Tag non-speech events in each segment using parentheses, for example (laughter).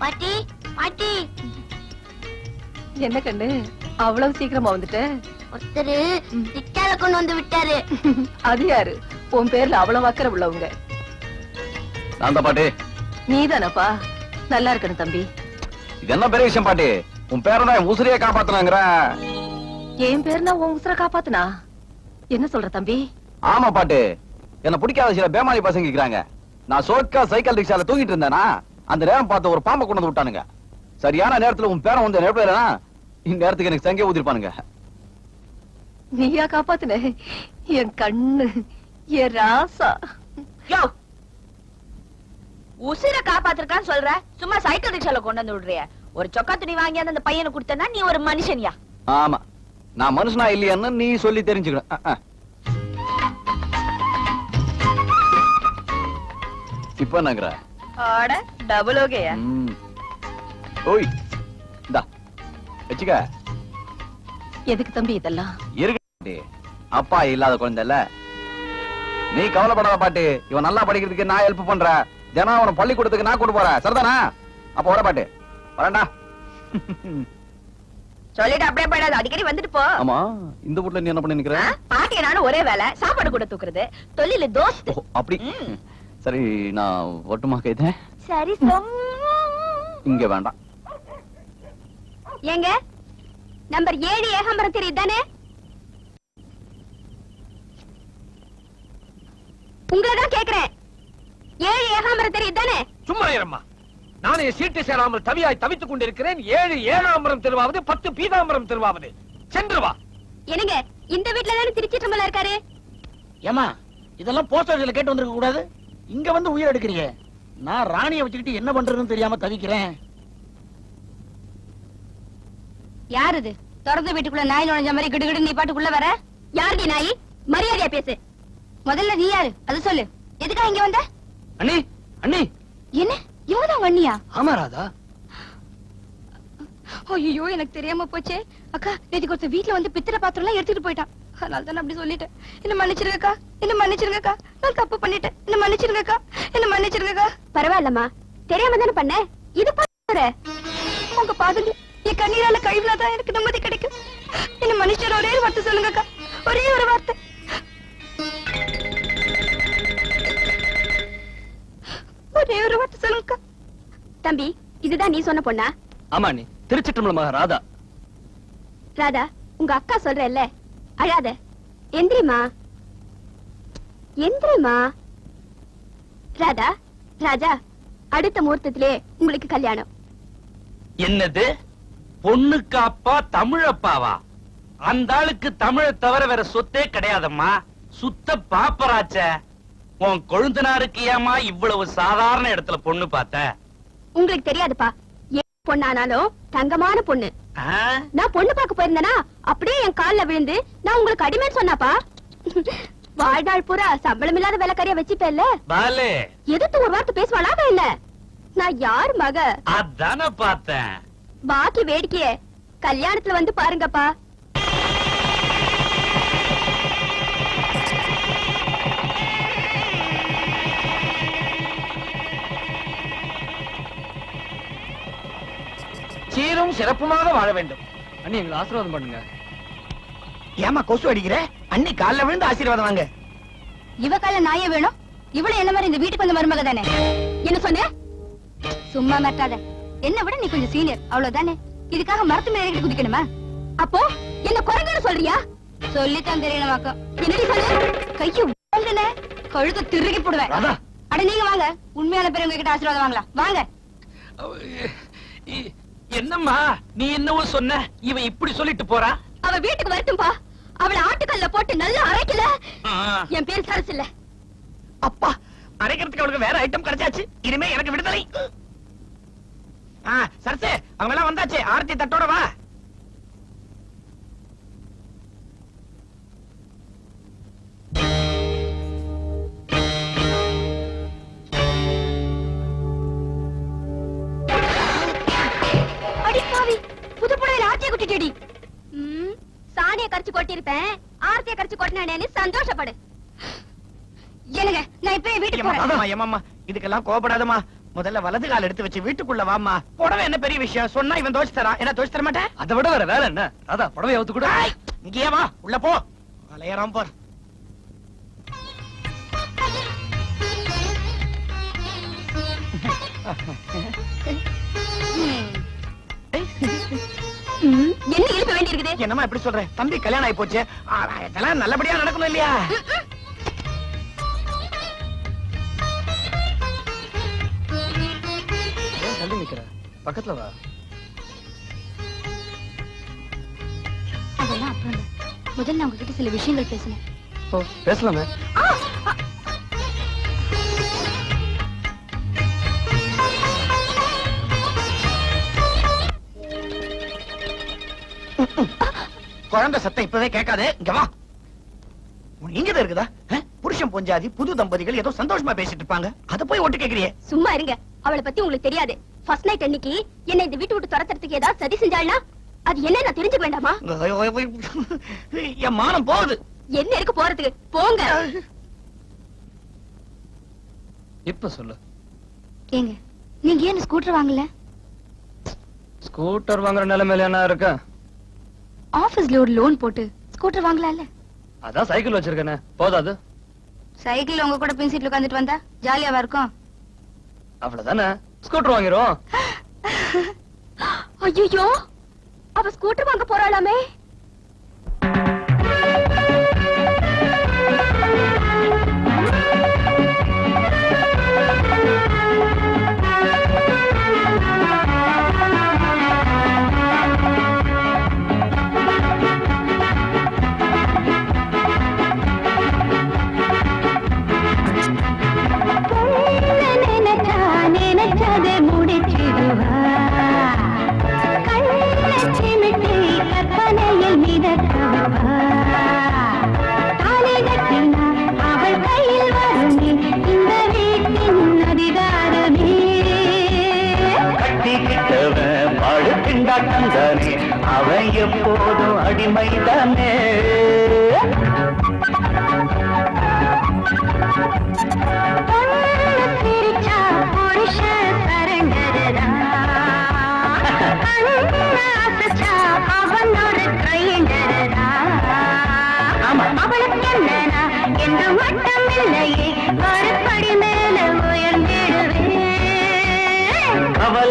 பாட்டி பாட்டி. என்ன கண்ணு? அவ்வளவு சீக்கிரமா வந்துட்ட? ஒருத்தரு திட்டால கொண்டு வந்து விட்டாரு. அது யாரு? உன் பேர்ல அவ்வளவு அக்கறை உள்ளவங்க. நான் தான் பாட்டி. நீதானப்பா? நல்லா இருக்கணும் தம்பி. இது என்ன பெரிய விஷயம் பாட்டி? உன் பேரன் என் உசிரியை காப்பாத்தனாங்கிற. என் பேர்னா உன் உசுர காப்பாத்துனா? என்ன சொல்ற தம்பி? ஆமா பாட்டு. என்ன பிடிக்காத சில பேமாரி பசங்க இருக்கிறாங்க. நான் சோக்கா சைக்கிள் ரிக்ஷால தூங்கிட்டு இருந்தேனா அந்த நேரம் பார்த்து ஒரு பாம்பை கொண்டு வந்து விட்டானுங்க. சரியான நேரத்துல உன் பேரன் வந்து நேரத்துல இந்த நேரத்துக்கு எனக்கு சங்கே ஊதிருப்பானுங்க நீயா காப்பாத்துன? என் கண்ணு என் ராசா. யோ! உசிர காப்பாத்திருக்கான்னு சொல்ற? சும்மா சைக்கிள் ரிக்ஷால கொண்டு வந்து விடுறிய. ஒரு சொக்கா துணி வாங்கியாந்து அந்த பையனை கொடுத்தனா நீ ஒரு மனுஷன்யா? ஆமா. நான் மனுஷனா இல்லையான்னு நீ சொல்லி தெரிஞ்சுக்கணும். இப்ப ஆட டபுள் ஓகேயா. ஓய் இந்தா வச்சுக்க. எதுக்கு தம்பி இதெல்லாம்? இருக்கு. அப்பா இல்லாத குழந்தை இல்ல. நீ கவலைப்படாத பாட்டி. இவன் நல்லா படிக்கிறதுக்கு நான் ஹெல்ப் பண்றேன். தினம் அவன பள்ளிக்கூடத்துக்கு நான் கொண்டு போறேன். சரிதானா? அப்ப வர பாட்டு. வரேன்டா. (laughs) சொல்லிட்டு அப்படியே போயிடாது. அடிக்கடி வந்துட்டு போ. ஆமா இந்த வீட்ல நீ என்ன பண்ணி நிக்கிற ஆ? பாட்டிய நானும் ஒரே வேலை சாப்பாடு கூட தூக்குறது. தொழில தோஸ்து அப்படி. சரி நான் ஒட்டுமா கைத சரி இங்க வேண்டாம். ஏங்க நம்பர் ஏழு ஏகாம்பரம் தெரியுது தானே? உங்களை தான் கேக்குறேன். ஏழு ஏகாம்பரம் தெரியுது தானே? சும்மா இரும்மா. நானே சீட்டு சேராமல் தவியாய் தவித்துக் கொண்டிருக்கிறேன். ஏழு ஏழாம்பரம் திருவாவது பத்து பீதாம்பரம் திருவாவது. சென்று வா. என்னங்க இந்த வீட்ல தானே இருக்காரு? ஏமா இதெல்லாம் போஸ்ட் ஆபீஸ்ல கேட்டு வந்திருக்க கூடாது? இங்க வந்து உயிர் எடுக்கிறீங்க. நான் ராணியை வச்சுக்கிட்டு என்ன பண்றதுன்னு தெரியாம தவிக்கிறேன். யார் இது? திறந்த வீட்டுக்குள்ள நாய் நுழைஞ்ச மாதிரி கிடுகிடு நீ பாட்டுக்குள்ள வர? யார் நீ நாய்? மரியாதையா பேசு. முதல்ல நீ யாரு? அது சொல்லு. எதுக்கா இங்க வந்த? அண்ணி அண்ணி. என்ன? இவங்கதான் வண்ணியா ஆமா ராதா. ஐயோ எனக்கு தெரியாம போச்சே. அக்கா நேத்துக்கு ஒருத்தர் வீட்ல வந்து பித்திர பாத்திரம் எல்லாம் எடுத்துட்டு போயிட்டான். அதனால தான் அப்படி சொல்லிட்டேன். என்ன மன்னிச்சிருங்கக்கா என்ன மன்னிச்சிருங்கக்கா. நான் தப்பு பண்ணிட்டேன். என்ன மன்னிச்சிருங்கக்கா என்ன மன்னிச்சிருங்கக்கா. பரவாயில்லம்மா. தெரியாம தானே பண்ண? இது பாரு உங்க பாதங்க என் கண்ணீரால கழிவுலாதான் எனக்கு நிம்மதி கிடைக்கும். என்ன ஒரே ஒரு வார்த்தை சொல்லுங்கக்கா. ஒரே ஒரு வார்த்தை. ஒரே ஒரு வார்த்தை சொல்லுங்கக்கா. தம்பி இதுதான் நீ சொன்ன பொண்ணா? ஆமா அண்ணி திருச்சிற்றம்பலமாக ராதா. ராதா உங்க அக்கா சொல்றல்ல அழாத. எந்திரிமா எந்திரிமா ராதா ராஜா அடுத்த முகூர்த்தத்திலே உங்களுக்கு கல்யாணம். என்னது? பொண்ணுக்கு அப்பா தமிழப்பாவா? அந்த ஆளுக்கு தமிழை தவிர வேற சொத்தே கிடையாதம்மா. சுத்த பாப்பராச்ச. உன் கொழுந்தனாருக்கு ஏமா இவ்வளவு சாதாரண இடத்துல பொண்ணு பார்த்த? உங்களுக்கு தெரியாதுப்பா. என் பொண்ணானாலும் தங்கமான பொண்ணு? நான் பொண்ணு பார்க்க போயிருந்தேனா அப்படியே என் கால்ல விழுந்து நான் உங்களுக்கு அடிமைன்னு சொன்னாப்பா? வாழ்நாள் பூரா சம்பளம் இல்லாத வேலைக்காரியா வச்சுப்பேல்ல? பாலு. எதிர்த்து ஒரு வார்த்தை பேசுவாளா அவ இல்ல? நான் யார் மக? அதான பார்த்தேன். பாக்கி வேடிக்கைய கல்யாணத்துல வந்து பாருங்கப்பா. சீரும் சிறப்புமாக வாழ வேண்டும். அண்ணி எங்களை ஆசீர்வாதம் பண்ணுங்க. ஏமா கொசு அடிக்கிற? அன்னி கால்ல விழுந்து ஆசீர்வாதம் வாங்க. இவ கால நாயே வேணும். இவ்வளவு என்ன மாதிரி இந்த வீட்டுக்கு வந்த மருமக தானே? என்ன சொன்ன சும்மா மிரட்டாத. என்ன விட நீ கொஞ்சம் சீனியர் அவ்வளவுதானே? இதுக்காக மரத்து மேல ஏறி குதிக்கணுமா? அப்போ என்ன குரங்குன்னு சொல்றியா? சொல்லித்தான் தெரியணுமாக்கா என்னடி சொல்லு கைய உடனே கழுத திருகி போடுவேன். அட நீங்க வாங்க. உண்மையான பெரியவங்க கிட்ட ஆசீர்வாதம் வாங்கலாம். வாங்க. இ- என்னம்மா நீ என்னவோ சொன்ன இவன் இப்படி சொல்லிட்டு போறா? அவ வீட்டுக்கு வரட்டும்பா. அவளை ஆட்டுக்கல்ல போட்டு நல்லா அரைக்கல. என் பேர் சரசு இல்ல. அப்பா அரைக்கிறதுக்கு அவளுக்கு வேற ஐட்டம் கிடைச்சாச்சு. இனிமே எனக்கு விடுதலை. சரசு அவங்க எல்லாம் வந்தாச்சு. ஆரத்தி தட்டோட வா. கொட்டிருப்பேன் ஆர்த்திய கடிச்சு கொட்டினேன்னு சந்தோஷப்படு. என்னங்க நான் இப்ப வீட்டுக்கு போறேன். ஏம்மா, ஏம்மா இதுக்கெல்லாம் கோபப்படாதம்மா. முதல்ல வலது கால் எடுத்து வச்சு வீட்டுக்குள்ள வாம்மா. புடவை என்ன பெரிய விஷயம்? சொன்னா இவன் தோச்சு தரான் என்ன தோச்சு தர மாட்டேன் அதை விட வேற வேலை என்ன? அதான் புடவை அவுத்து கூட. ஏய், இங்கேயே வா உள்ள போ. அலையறான் போர் (laughs) என்ன இழுக்க வேண்டி இருக்குது என்னம்மா இப்படி சொல்ற? தம்பி கல்யாணம் ஆயி போச்சு. இதெல்லாம் நல்லபடியா நடக்கணும் இல்லையா? தள்ளி நிக்கிற? பக்கத்துல வா. அதெல்லாம் அப்புறம். முதல்ல உங்ககிட்ட சில விஷயங்கள் பேசணும் பேசலாமே. குழந்தை சத்தம் இப்பவே கேட்காதே. இங்க வா. இங்கதான் இருக்குதா? புருஷன் பொஞ்சாதி புது தம்பதிகள் ஏதோ சந்தோஷமா பேசிட்டு இருப்பாங்க. அத போய் ஒட்டு கேக்குறியே சும்மா இருங்க. அவளை பத்தி உங்களுக்கு தெரியாது. ஃபர்ஸ்ட் நைட் அன்னைக்கு என்ன இந்த வீட்டு விட்டு துரத்துறதுக்கு ஏதாவது சதி செஞ்சாள்னா அது என்ன நான் தெரிஞ்சுக்க வேண்டாமா? என் மானம் போகுது. என்ன இருக்கு போறதுக்கு? போங்க. இப்ப சொல்லு. ஏங்க நீங்க ஏன் ஸ்கூட்டர் வாங்கல? ஸ்கூட்டர் வாங்குற நிலைமையில என்ன இருக்க? ஆபீஸ்ல ஒரு லோன் போட்டு ஸ்கூட்டர் வாங்கலாம்ல. அதான் சைக்கிள் வச்சிருக்கேனே. போதாது சைக்கிள் உங்க கூட பின் சீட்ல உட்காந்துட்டு வந்தா ஜாலியாவா இருக்கும்? அவ்வளவுதானே? ஸ்கூட்டர் வாங்கிரும் (laughs) ஐயோ அவ ஸ்கூட்டர் வாங்க போறாளாமே? அவன் எப்போதும் அடிமைதானே?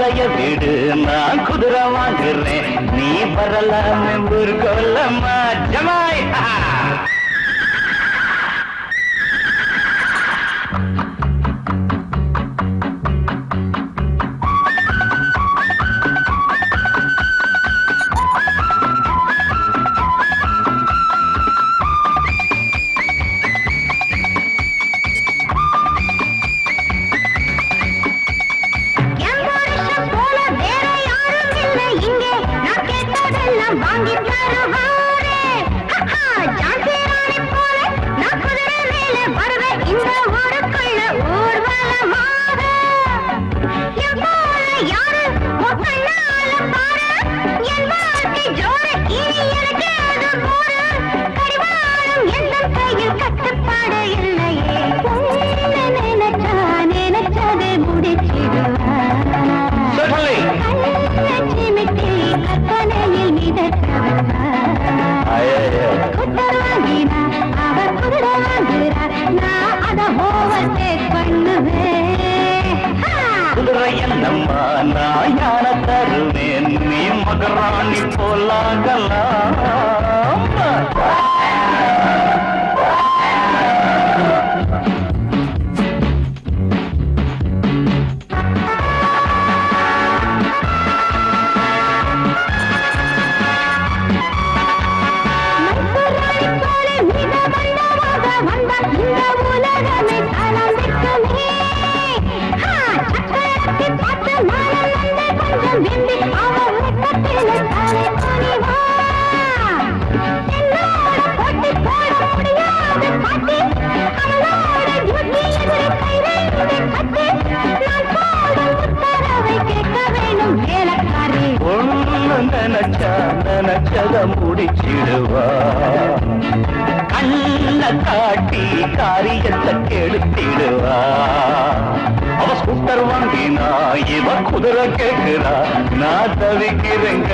கவலைய வீடு நான் குதிரை வாங்குறேன். நீ வரலாம் ஊர்கொல்லம்மா ஜமாய் மகராணி போலாகலாம்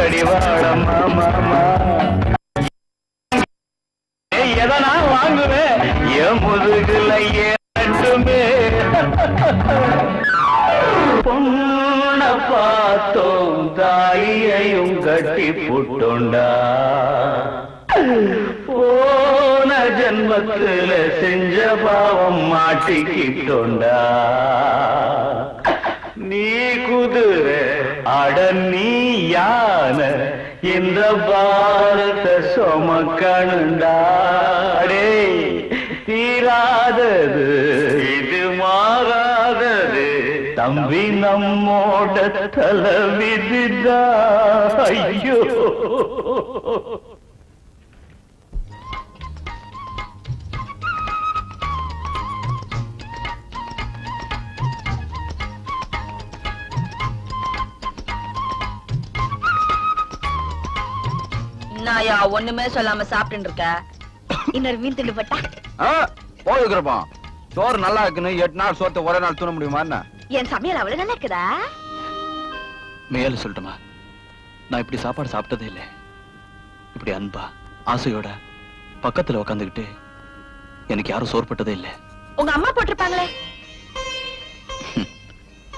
கடிவாளம் மாமா எதை நான் வாங்குவேன்? என் முதுகுல ஏறட்டுமே. பொண்ண பார்த்தோம் தாயையும் கட்டி புட்டோண்டா. போன ஜென்மத்துல செஞ்ச பாவம் மாட்டிக்கிட்டோண்டா. நீ குதிரை அட இந்த பாரத சுமக்கணுண்டா. டேய், தீராதது இது மாறாதது. தம்பி நம்மோட தலைவிதிதா ஐயோ. என்னயா ஒண்ணுமே சொல்லாம சாப்பிட்டு இருக்க இன்னொரு மீன் திண்டு பட்டா? போதுக்கிறப்பா சோறு நல்லா இருக்குன்னு எட்டு நாள் சோத்தை ஒரே நாள் தூண முடியுமா என்ன? என் சமையல் அவ்வளவு நல்லா இருக்குதா? மேல சொல்லட்டுமா? நான் இப்படி சாப்பாடு சாப்பிட்டதே இல்லை. இப்படி அன்பா ஆசையோட பக்கத்துல உக்காந்துக்கிட்டு எனக்கு யாரும் சோறு போட்டதே இல்லை. உங்க அம்மா போட்டிருப்பாங்களே.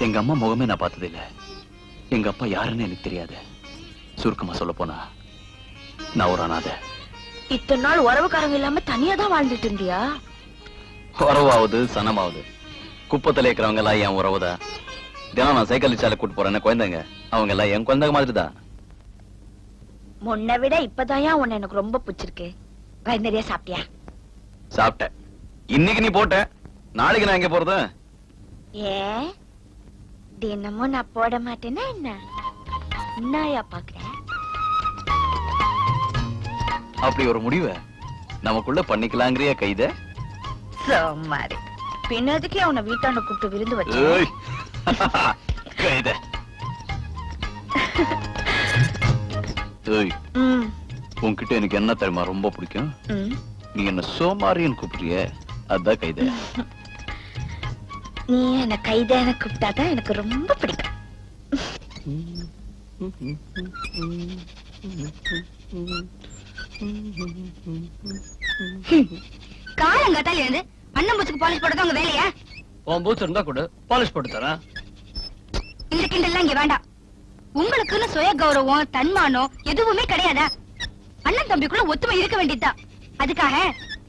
எங்க அம்மா முகமே நான் பார்த்ததே இல்லை. எங்க அப்பா யாருன்னு எனக்கு தெரியாது. சுருக்கமா சொல்ல போனா நான் ஒரு அனாதை. இத்தனை நாள் உறவுக்காரங்க இல்லாம தனியா தான் வாழ்ந்துட்டு இருந்தியா? உறவாவது சனமாவது. குப்பத்துல இருக்கிறவங்க எல்லாம் என் உறவுதான் தினம் நான் சைக்கிள் சாலை கூட்டு போறேன்னு குழந்தைங்க? அவங்க எல்லாம் என் குழந்தைங்க மாதிரி தான் முன்ன விட இப்பதான் உன்னை எனக்கு ரொம்ப பிடிச்சிருக்கு. நிறைய சாப்பிட்டியா? சாப்பிட்டேன். இன்னைக்கு நீ போட்ட நாளைக்கு நான் எங்க போறது? ஏ தினமும் நான் போட மாட்டேன்னா என்ன? என்னயா பாக்குறேன் அப்படி ஒரு முடிவை நமக்குள்ள பண்ணிக்கலாங்கிறிய கைத சோமாரி பின்னதுக்கே உன்னை வீட்டாண்ட கூப்பிட்டு விருந்து வச்சு கைத உன்கிட்ட எனக்கு என்ன தெரியுமா ரொம்ப பிடிக்கும். நீ என்ன சோமாரின்னு கூப்பிடுறிய அதான் கைத நீ என்ன கைதான கூப்பிட்டாதான் எனக்கு ரொம்ப பிடிக்கும் காலங்காத்தால இருந்து அண்ணன் பூச்சுக்கு பாலிஷ் போடுறது உங்க வேலையா? உன் பூத்து இருந்தா கூட. பாலிஷ் போட்டு தரேன். இந்த கிண்டல்லாம் இங்க வேண்டாம். உங்களுக்குன்னு சுய கௌரவம் தன்மானம் எதுவுமே கிடையாதா? அண்ணன் தம்பிக்குள்ள ஒத்துமை இருக்க வேண்டியதுதான் அதுக்காக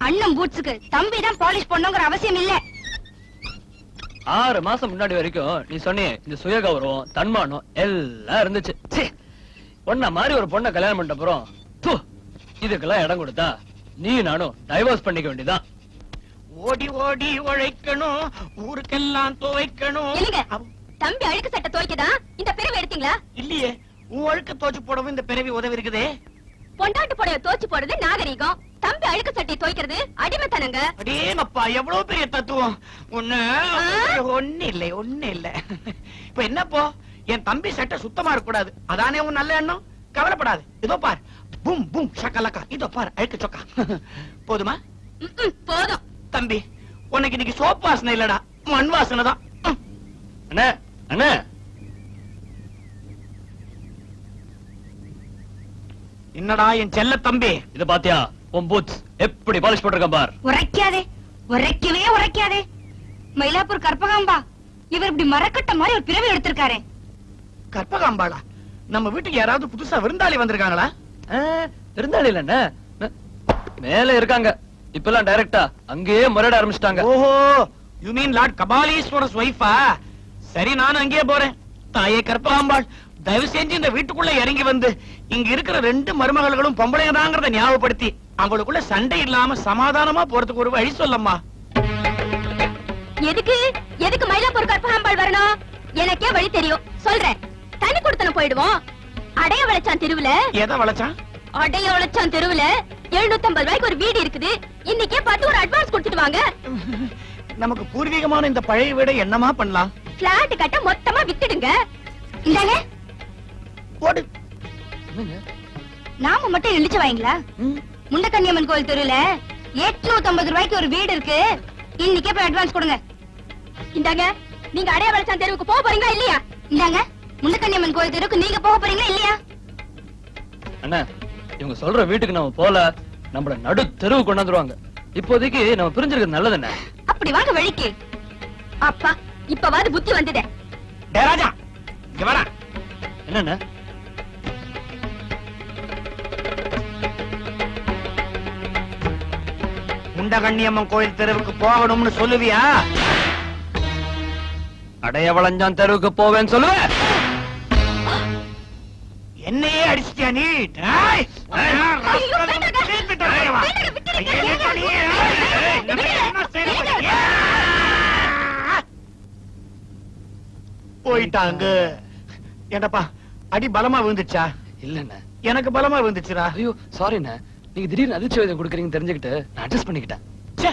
அண்ணன் பூட்ஸுக்கு தம்பி தான் பாலிஷ் பண்ணுங்கிற அவசியம் இல்ல. ஆறு மாசம் முன்னாடி வரைக்கும் நீ சொன்னியே இந்த சுய கௌரவம் தன்மானம் எல்லாம் இருந்துச்சு. ச்சீ, உன்ன மாதிரி ஒரு பொண்ணை கல்யாணம் பண்ணிட்ட அப்புறம் இதுக்கெல்லாம் இடம் கொடுத்தா நீ நானும் டைவர்ஸ் பண்ணிக்க வேண்டியதான் ஓடி ஓடி உழைக்கணும். ஊருக்கெல்லாம் துவைக்கணும். தம்பி அழுக்கு சட்டை துவைக்கதா? இந்த பிறவை எடுத்தீங்களா? இல்லையே. உன் ஒழுக்க தோச்சு போடவும் இந்த பிறவி உதவி இருக்குதே. பொண்டாட்டு புடைய தோச்சு போடுறது நாகரீகம். தம்பி அழுக்கு சட்டை துவைக்கிறது அடிமைத்தனங்க. அடேங்கப்பா எவ்வளவு பெரிய தத்துவம். ஒண்ணு ஒண்ணு இல்லை ஒண்ணு இல்ல. இப்ப என்னப்போ? என் தம்பி சட்டை சுத்தமா இருக்க கூடாது அதானே உன் நல்ல எண்ணம்? கவலைப்படாது. இதோ பார். பூம் பூம் ஷக்கலக்கா இதோ பார் அழுக்கு சொக்கா. (laughs) போதுமா? போதும். தம்பி உனக்கு இன்னைக்கு சோப் வாசனை இல்லடா. மண் வாசனை தான். அண்ணே அண்ணே. என்னடா என் செல்ல தம்பி? இத பாத்தியா? உன் பூத்ஸ் எப்படி பாலிஷ் போட்டிருக்கேன் பார். உரைக்காதே உரைக்கவே உரைக்காதே. மயிலாப்பூர் கற்பகாம்பா. இவர் இப்படி மரக்கட்ட மாதிரி ஒரு பிறவி எடுத்திருக்காரே. கற்பகாம்பாளா? நம்ம வீட்டுக்கு யாராவது புதுசா விருந்தாளி வந்திருக்காங்களா? விருந்தாளி இல்ல அண்ணே. மேல இருக்காங்க. இப்பெல்லாம் டைரக்டா அங்கேயே முறையிட ஆரம்பிச்சிட்டாங்க. ஓஹோ யூ மீன் லார்ட் கபாலீஸ்வரஸ் ஒய்ஃபா சரி நான் அங்கேயே போறேன். தாயே கற்பகாம்பாள் தயவு செஞ்சு இந்த வீட்டுக்குள்ள இறங்கி வந்து இங்க இருக்கிற ரெண்டு மருமகள்களும் பொம்பளைங்கதாங்கிறத ஞாபகப்படுத்தி அவங்களுக்குள்ள சண்டை இல்லாம சமாதானமா போறதுக்கு ஒரு வழி சொல்லம்மா. எதுக்கு? எதுக்கு மயிலாப்பூர் கற்பகாம்பாள் வரணும்? எனக்கே வழி தெரியும். சொல்றேன். தனி கொடுத்தன போயிடுவோம். அடைய வளைச்சான் தெருவுல. எதை வளைச்சான்? அடைய வளைச்சான் தெருவுல. 750 ரூபாய்க்கு ஒரு வீடு இருக்குது. இன்னைக்கே பார்த்து ஒரு அட்வான்ஸ் கொடுத்துட்டு வாங்க. நமக்கு பூர்வீகமான இந்த பழைய வீடை என்னமா பண்ணலாம்? பிளாட் கட்ட மொத்தமா வித்துடுங்க. இந்தாங்க. போடு. நாம மட்டும் இழிச்சு வாங்களா முண்டக்கன்னியம்மன் கோயில் தெருவுல எட்நூத்தி ஐம்பது ரூபாய்க்கு ஒரு வீடு இருக்கு. இன்னைக்கே போய் அட்வான்ஸ் கொடுங்க. இந்தாங்க. நீங்க அடைய வளச்சான் தெருவுக்கு போக போறீங்களா இல்லையா? இந்தாங்க. முண்டக்கன்னியம்மன் கோயில் தெருவுக்கு நீங்க போக போறீங்களா இல்லையா? அண்ணா இவங்க சொல்ற வீட்டுக்கு நம்ம போல நம்மள நடு தெருவு கொண்டாந்துருவாங்க இப்போதைக்கு நம்ம பிரிஞ்சிருக்கிறது நல்லதுண்ணே. அப்படி வாங்க வழிக்கு. அப்பா இப்பவாது புத்தி வந்ததே ராஜா இங்க என்னண்ணே? முண்டகண்ணியம்மன் கோயில் தெருவுக்கு போகணும்னு சொல்லுவியா? அடைய வளைஞ்சான் தெருவுக்கு போவேன்னு சொல்லுவேன் என்ன செய்யற பாத்தியா? போயிட்டாங்க. ஏண்டப்பா அடி பலமா விழுந்துச்சா இல்லண்ணே. எனக்கு பலமா விழுந்துச்சுடா. ஐயோ சாரிண்ணே நீங்க திடீர்னு அதிர்ச்சி வேதம் கொடுக்குறீங்கன்னு தெரிஞ்சுக்கிட்டு நான் அட்ஜஸ்ட் பண்ணிக்கிட்டேன். ச்சே!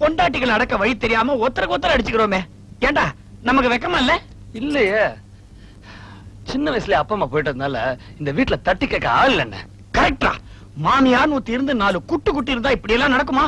பொண்டாட்டிகள் அடக்க வழி தெரியாம ஒத்தருக்கு ஒத்தர அடிச்சுக்கிறோமே. ஏண்டா நமக்கு வெக்கமா இல்ல? இல்லையே. சின்ன வயசுல அப்பா அம்மா போயிட்டதுனால இந்த வீட்டுல தட்டி கேட்க ஆள் என்ன கரெக்டா மாமியார் நூத்தி இருந்து நாலு குட்டு குட்டி இருந்தா இப்படி எல்லாம் நடக்குமா?